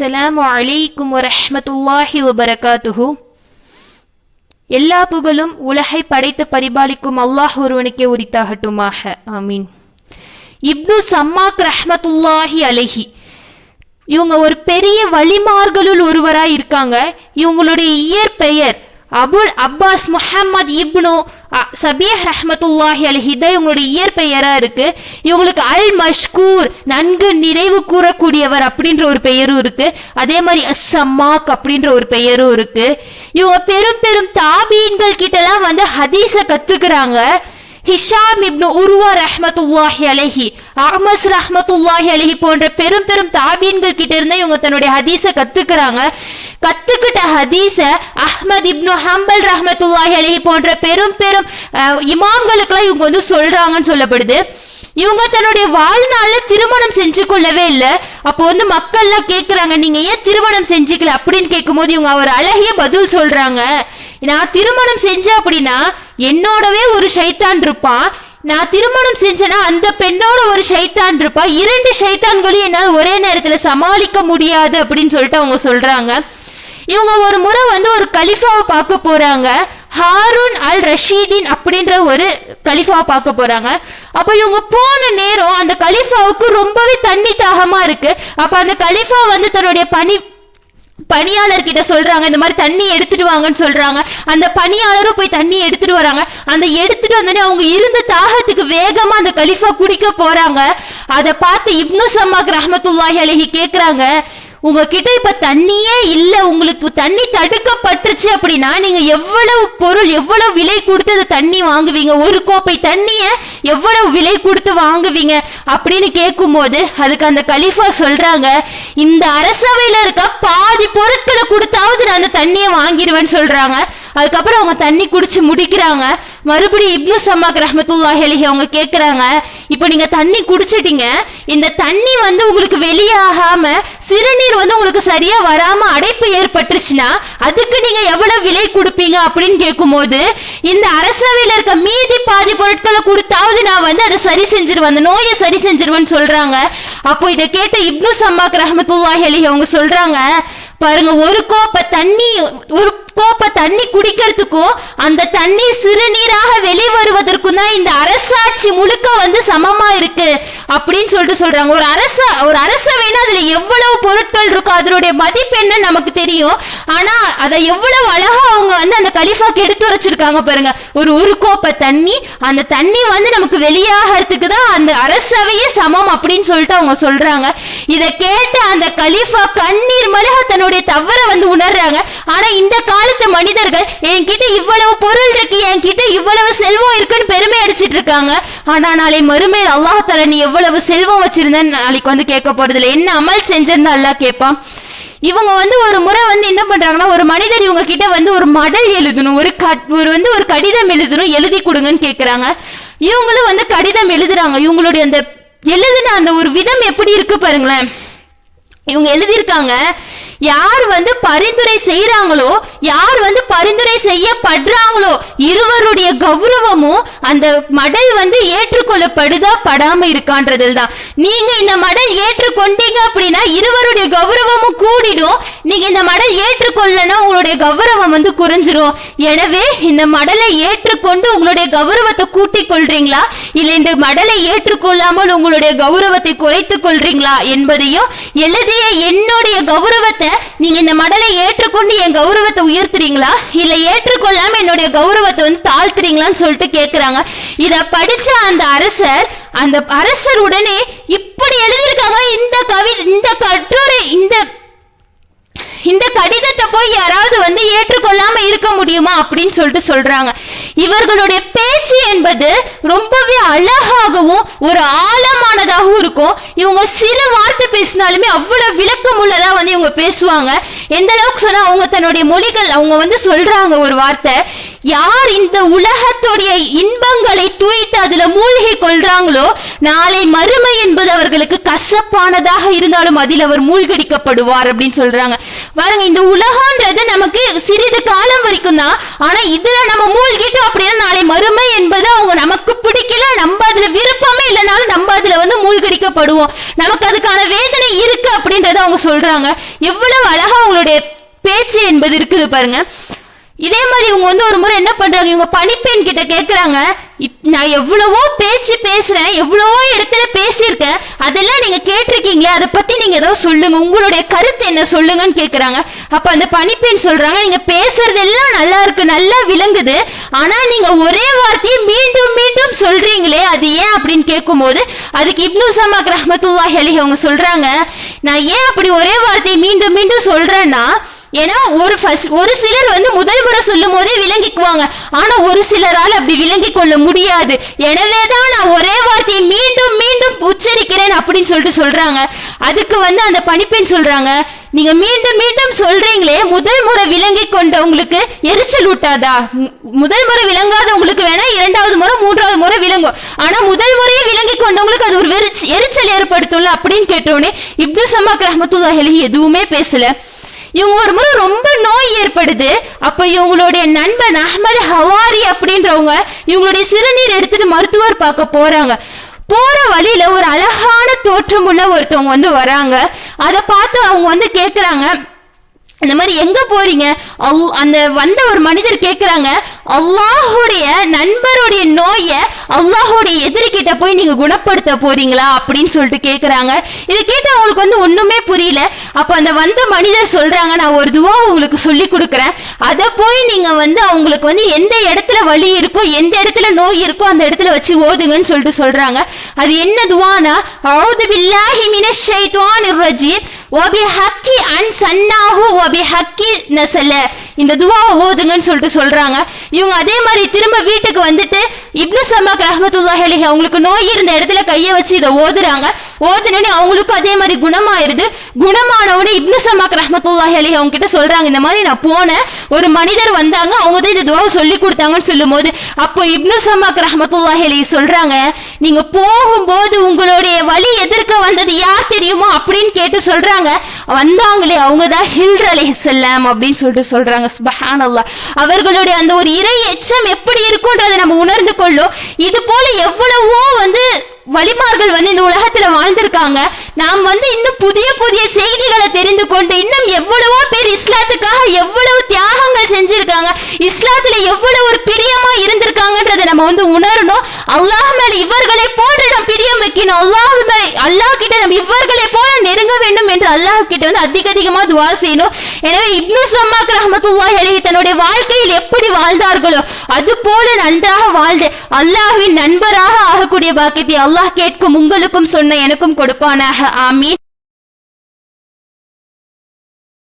அஸ்ஸலாமு அலைக்கும் வரஹ்மத்துல்லாஹி வபரகாத்துஹு எல்லா புகழும் உலகை படைத்து பரிபாலிக்கும் அல்லாஹ் ஒருவனுக்கே உரித்தாகட்டுமாக. ஆமீன். இப்னு சம்மாக் ரஹ்மத்துல்லாஹி அலஹி. இவங்க ஒரு பெரிய வழிமார்களுள் ஒருவராக இருக்காங்க இவங்களுடைய இயற்பெயர் அபுல் அப்பாஸ் முஹம்மது இப்னு அ- சபியஹ் ரஹ்மத்துல்லாஹி அலைஹி தான் இவங்களுடைய இயற்பெயரா இருக்கு. இவங்களுக்கு அல் மஷ்கூர் நன்கு நினைவு கூறக்கூடியவர் அப்படின்ற ஒரு பெயரும் இருக்கு. அதே மாதிரி அஸ்ஸம்மாக் அப்படின்ற ஒரு பெயரும் இருக்கு. இவங்க பெரும் பெரும் தாபீன்கள் கிட்டலாம் வந்து ஹதீஸ கத்துக்கிறாங்க. ஹிஷாம் இப்னு உருவா ரஹமத்துல்லாஹி அலஹி அஹ்மஸ் ரஹமத்துல்லாஹி அலஹி போன்ற பெரும் பெரும் தாபீன்கள் கிட்ட இருந்து இவங்க தன்னுடைய ஹதீஸ கத்துக்கிறாங்க. கத்துக்கிட்ட ஹதீஸ அஹ்மத் இப்னு ஹம்பல் ரஹமத்துல்லாஹி அலஹி போன்ற பெரும் பெரும் இமாம்களுக்கெல்லாம் இவங்க வந்து சொல்றாங்கன்னு சொல்லப்படுது. இவங்க தன்னுடைய வாழ்நாள்ல திருமணம் செஞ்சு கொள்ளவே இல்லை. அப்போ வந்து மக்கள்லாம் கேக்குறாங்க நீங்க ஏன் திருமணம் செஞ்சுக்கல? அப்படின்னு கேட்கும்போது இவங்க ஒரு அழகிய பதில் சொல்றாங்க. நான் திருமணம் செஞ்சேன் அப்படின்னா என்னோடவே ஒரு ஷைத்தான் இருப்பான். நான் திருமணம் செஞ்சேன்னா அந்த பெண்ணோட ஒரு ஷைத்தான் இருப்பா இரண்டு ஷைத்தான்களையும் என்னால் ஒரே நேரத்துல சமாளிக்க முடியாது அப்படின்னு சொல்லிட்டு அவங்க சொல்றாங்க. இவங்க ஒரு முறை வந்து ஒரு கலிஃபாவை பார்க்க போறாங்க. ஹாரூன் அல் ரஷீதின் அப்படின்ற ஒரு கலிஃபாவை பார்க்க போறாங்க. அப்போ இவங்க போன நேரம் அந்த கலிஃபாவுக்கு ரொம்பவே தண்ணி தாகமா இருக்கு. அப்ப அந்த கலிஃபா வந்து தன்னுடைய பணி பணியாளர் கிட்ட சொல்றாங்க இந்த மாதிரி தண்ணி எடுத்துட்டு வாங்கன்னு சொல்றாங்க. அந்த பணியாளரும் போய் தண்ணி எடுத்துட்டு வராங்க. அந்த எடுத்துட்டு வந்தோடனே அவங்க இருந்த தாகத்துக்கு வேகமா அந்த கலிஃபா குடிக்க போறாங்க. அதை பார்த்து இப்னு சம்மாக் ரஹமத்துல்லாஹி அலஹி கேக்குறாங்க. உங்ககிட்ட இப்ப தண்ணியே இல்ல. உங்களுக்கு தண்ணி தடுக்கப்பட்டுருச்சு அப்படின்னா நீங்க எவ்வளவு பொருள் எவ்வளவு விலை கொடுத்து அந்த தண்ணி வாங்குவீங்க? ஒரு கோப்பை தண்ணிய எவ்வளவு விலை கொடுத்து வாங்குவீங்க? அப்படின்னு கேட்கும்போது அதுக்கு அந்த கலிஃபா சொல்றாங்க இந்த அரசவையில இருக்க பாதி பொருட்களை கொடுத்தாவது நான் அந்த தண்ணியை வாங்கிடுவேன்னு சொல்றாங்க. அதுக்கப்புறம் அவங்க தண்ணி குடிச்சு முடிக்கிறாங்க. மறுபடியும் இப்னு சம்மாக் ரஹமத்துல்லாஹி அலிஹி அவங்க கேட்குறாங்க இப்போ நீங்க தண்ணி குடிச்சிட்டீங்க. இந்த தண்ணி வந்து உங்களுக்கு வெளியாகாம சிறுநீர் வந்து உங்களுக்கு சரியா வராம அடைப்பு ஏற்பட்டுருச்சுன்னா அதுக்கு நீங்க எவ்வளவு விலை கொடுப்பீங்க? அப்படின்னு கேட்கும்போது இந்த அரசவையில் இருக்க மீதி பாதி பொருட்களை கொடுத்தாவது நான் வந்து அதை சரி செஞ்சிருவேன். அந்த நோயை சரி செஞ்சிருவேன்னு சொல்றாங்க. அப்போ இதை கேட்ட இப்னு சம்மாக் ரஹமத்துல்லாஹி அலைஹி அவங்க சொல்றாங்க பாருங்க ஒரு கோப்பை தண்ணி ஒரு கோப்பை தண்ணி குடிக்கிறதுக்கும் அந்த தண்ணி சிறுநீராக வெளிவருவதற்கும் தான் இந்த அரசாட்சி முழுக்க வந்து சமமா இருக்கு அப்படின்னு சொல்லிட்டு சொல்றாங்க. ஒரு அரச ஒரு அரசவைனா அதுல எவ்வளவு பொருட்கள் இருக்கோ அதனுடைய மதிப்பு என்ன நமக்கு தெரியும். ஆனா அதை எவ்வளவு அழகா அவங்க வந்து அந்த கலிஃபாக்கு எடுத்து வச்சிருக்காங்க பாருங்க. ஒரு ஒரு கோப்பை தண்ணி அந்த தண்ணி வந்து நமக்கு வெளியாகிறதுக்கு தான் அந்த அரசவையே சமம் அப்படின்னு சொல்லிட்டு அவங்க சொல்றாங்க. இதை கேட்டு அந்த கலிஃபா கண்ணீர் மலக தன்னுடைய தவறை வந்து உணர்றாங்க. ஆனா இந்த காலத்து மனிதர்கள் என்கிட்ட இவ்வளவு பொருள் இருக்கு என்கிட்ட இவ்வளவு செல்வம் இருக்குன்னு பெருமை அடிச்சிட்டு இருக்காங்க. ஆனா நாளை மறுமையில் அல்லாஹ் தஆலா நீ எவ்வளவு செல்வம் வச்சிருந்தேன்னு நாளைக்கு வந்து கேட்க போறது இல்லை என்ன அமல் செஞ்சிருந்தா அல்லாஹ் கேட்பான். இவங்க வந்து ஒரு முறை வந்து என்ன பண்றாங்கன்னா ஒரு மனிதர் இவங்க கிட்ட வந்து ஒரு மடல் எழுதணும் ஒரு கட் ஒரு வந்து ஒரு கடிதம் எழுதணும் எழுதி கொடுங்கன்னு கேக்குறாங்க. இவங்களும் வந்து கடிதம் எழுதுறாங்க. இவங்களுடைய அந்த எழுதின அந்த ஒரு விதம் எப்படி இருக்கு பாருங்களேன். இவங்க எழுதியிருக்காங்க. யார் வந்து பரிந்துரை செய்யறாங்களோ யார் வந்து பரிந்துரை செய்யப்படுறாங்களோ இருவருடைய கௌரவமும் அந்த மடல் வந்து ஏற்றுக்கொள்ளப்படுதா படாம இருக்கான்றதில் தான் நீங்க இந்த மடல் ஏற்றுக்கொண்டீங்க அப்படின்னா இருவருடைய கௌரவமும் கூடிடும். நீங்க இந்த மடல் ஏற்றுக்கொள்ளனா உங்களுடைய கௌரவம் வந்து குறைஞ்சிரும். எனவே இந்த மடலை ஏற்றுக்கொண்டு உங்களுடைய கௌரவத்தை கூட்டிக் கொள்றீங்களா? இல்ல இந்த மடலை ஏற்றுக்கொள்ளாமல் உங்களுடைய கௌரவத்தை குறைத்துக் கொள்றீங்களா என்பதையும் எழுதிய என்னுடைய கௌரவத்தை நீங்க இந்த மடலை ஏற்றுக்கொண்டு என் கௌரவத்தை உயர்த்துறீங்களா? இல்ல ஏற்றுக்கொள்ளாம என்னுடைய கௌரவத்தை வந்து தாழ்த்துறீங்களான்னு சொல்லிட்டு கேக்குறாங்க. இத படிச்ச அந்த அரசர் அந்த அரசர் உடனே இப்படி எழுதியிருக்காங்க. இந்த கவி இந்த கட்டுரை போய் யாராவது வந்து ஏற்றுக்கொள்ளாம இருக்க முடியுமா அப்படின்னு சொல்லிட்டு சொல்றாங்க. இவர்களுடைய பேச்சு என்பது ரொம்பவே அழகாகவும் ஒரு ஆழமானதாகவும் இருக்கும். இவங்க சில வார்த்தை பேசினாலுமே அவ்வளவு விளக்கம் உள்ளதா வந்து இவங்க பேசுவாங்க. எந்த அளவுக்கு சொன்னா அவங்க தன்னுடைய மொழிகள் அவங்க வந்து சொல்றாங்க ஒரு வார்த்தை. யார் இந்த உலகத்துடைய இன்பங்களை தூய்த்து அதுல மூழ்கி கொள்றாங்களோ நாளை மறுமை என்பது அவர்களுக்கு கசப்பானதாக இருந்தாலும் அதில் அவர் மூழ்கடிக்கப்படுவார் அப்படின்னு சொல்றாங்க. பாருங்க இந்த உலகம்ன்றது நமக்கு சிறிது காலம் வரைக்கும் தான். ஆனா இதுல நம்ம மூழ்கிட்டோம் அப்படின்னா நாளை மறுமை என்பது அவங்க நமக்கு பிடிக்கல நம்ம அதுல விருப்பமே இல்லைனாலும் நம்ம அதுல வந்து மூழ்கடிக்கப்படுவோம். நமக்கு அதுக்கான வேதனை இருக்கு அப்படின்றத அவங்க சொல்றாங்க. எவ்வளவு அழகா அவங்களுடைய பேச்சு என்பது இருக்குது பாருங்க. இதே மாதிரி இவங்க வந்து ஒரு முறை என்ன பண்றாங்க? இவங்க பணிப்பெண் கிட்ட கேக்குறாங்க. "இப்- நான் எவ்வளவோ பேச்சு பேசுறேன் எவ்வளவோ இடத்துல பேசியிருக்கேன். அதெல்லாம் நீங்க கேட்டிருக்கீங்களே அதை பத்தி நீங்க ஏதோ சொல்லுங்க. உங்களுடைய கருத்து என்ன சொல்லுங்கன்னு கேக்குறாங்க. அப்ப அந்த பணிப்பெண் சொல்றாங்க நீங்க பேசுறதெல்லாம் நல்லா இருக்கு நல்லா விளங்குது. ஆனா நீங்க ஒரே வார்த்தையை மீண்டும் மீண்டும் சொல்றீங்களே அது ஏன் அப்படின்னு கேட்கும்போது அதுக்கு இப்னு சமாக் ரஹ்மத்துல்லாஹி அலைஹி அவங்க சொல்றாங்க நான் ஏன் அப்படி ஒரே வார்த்தையை மீண்டும் மீண்டும் சொல்றேன்னா ஏன்னா ஒரு ஃபர்ஸ்ட் ஒரு சிலர் வந்து முதல் முறை சொல்லும் போதே விளங்கிக்குவாங்க. ஆனா ஒரு சிலரால் அப்படி விளங்கி கொள்ள முடியாது. எனவே தான் நான் ஒரே வார்த்தையை மீண்டும் மீண்டும் உச்சரிக்கிறேன் அப்படின்னு சொல்லிட்டு சொல்றாங்க. அதுக்கு வந்து அந்த பணிப்பெண் சொல்றாங்க நீங்க மீண்டும் மீண்டும் சொல்றீங்களே முதல் முறை விளங்கி கொண்டவங்களுக்கு எரிச்சல் ஊட்டாதா? முதல் முறை விளங்காதவங்களுக்கு வேணா இரண்டாவது முறை மூன்றாவது முறை விளங்கும். ஆனா முதல் முறையே விளங்கி கொண்டவங்களுக்கு அது ஒரு எரிச்சல் ஏற்படுத்தும்ல? அப்படின்னு கேட்டோடனே இப்னு சமாக் ரஹமத்துல்லாஹி எதுவுமே பேசல. இவங்க ஒரு முறை ரொம்ப நோய் ஏற்படுது. அப்ப இவங்களுடைய நண்பன் அஹ்மது ஹவாரி அப்படின்றவங்க இவங்களுடைய சிறுநீர் எடுத்துட்டு மருத்துவர் பார்க்க போறாங்க. போற வழியில ஒரு அழகான தோற்றமுள்ள ஒருத்தவங்க வந்து வராங்க. அதை பார்த்து அவங்க வந்து கேக்குறாங்க இந்த மாதிரி எங்க போறீங்க? அல்- அந்த வந்த ஒரு மனிதர் கேக்குறாங்க அல்லாஹுடைய நண்பருடைய நோய அல்லாஹுடைய எதிரிகிட்ட போய் நீங்க குணப்படுத்த போறீங்களா? அப்படின்னு சொல்லிட்டு கேக்குறாங்க. இதை கேட்டு அவங்களுக்கு வந்து ஒண்ணுமே புரியல. அப்ப அந்த வந்த மனிதர் சொல்றாங்க நான் ஒரு துவா உங்களுக்கு சொல்லி கொடுக்குறேன். அதை போய் நீங்க வந்து அவங்களுக்கு வந்து எந்த இடத்துல வலி இருக்கோ எந்த இடத்துல நோய் இருக்கோ அந்த இடத்துல வச்சு ஓதுங்கன்னு சொல்லிட்டு சொல்றாங்க. அது என்ன துவானா? அவுது பில்லாஹி மினஷ் ஷைத்தானிர் ரஜீம். வபிஹக்கி அன் சன்னா வபிஹக்கி நசல இந்த துவாவை ஓதுங்கன்னு சொல்லிட்டு சொல்றாங்க. இவங்க அதே மாதிரி திரும்ப வீட்டுக்கு வந்துட்டு இப்னு சமாக் ரஹமத்துல்லாஹி அலிஹி அவங்களுக்கு நோய் இருந்த இடத்துல கையை வச்சு இதை ஓதுறாங்க. ஓதுனோடனே அவங்களுக்கும் அதே மாதிரி குணமாயிருது. குணமானவனே இப்னு சமாக் ரஹமத்துல்லாஹி அலைஹி அவங்க கிட்ட சொல்றாங்க இந்த மாதிரி நான் போனேன். ஒரு மனிதர் வந்தாங்க அவங்க தான் இந்த துவாவை சொல்லி கொடுத்தாங்கன்னு சொல்லும்போது அப்போ இப்னு சமாக் ரஹமத்துல்லாஹி அலைஹி சொல்றாங்க நீங்க போகும்போது உங்களுடைய வழி எதிர்க்க வந்தது யார் தெரியுமோ அப்படின்னு கேட்டு சொல்றாங்க. வந்தாங்களே அவங்க தான் ஹில்ர் செல்லாம் அப்படின்னு சொல்லிட்டு சொல்றாங்க சுபஹானல்லாஹ். அவர்களுடைய அந்த ஒரு இறை எச்சம் எப்படி இருக்குன்றதை நம்ம உணர்ந்து கொள்ளும். இது போல எவ்வளவோ வந்து வழிமார்கள் வந்து இந்த உலகத்துல வாழ்ந்திருக்காங்க. நாம் வந்து இன்னும் புதிய புதிய செய்திகளை தெரிந்து கொண்டு இன்னும் எவ்வளவோ பேர் இஸ்லாத்துக்காக எவ்வளவு தியாகங்கள் செஞ்சிருக்காங்க. இஸ்லாத்துல எவ்வளவு ஒரு பிரியமா இருக்காங்கன்றதை நம்ம வந்து உணரணும். அல்லாஹ் மேல இவர்களை போன்று நாம் பிரியம் வைக்கணும். அல்லாஹ் மேல அல்லாஹ் கிட்ட நம்ம இவர்களை போல நெருங்க வேண்டும் என்று அல்லாஹ் கிட்ட வந்து அதிக அதிகமா துவா செய்யணும். எனவே இப்னு சம்மாக் ரஹமத்துல்லாஹி அலைஹி தன்னுடைய வாழ்க்கையில் எப்படி வாழ்ந்தார்களோ அது போல நன்றாக வாழ்ந்து அல்லாஹ்வின் நண்பராக ஆகக்கூடிய பாக்கியத்தை அல்லாஹ் கேட்கும் உங்களுக்கும் சொன்ன எனக்கும் கொடுப்பானாக. ஆமீன்.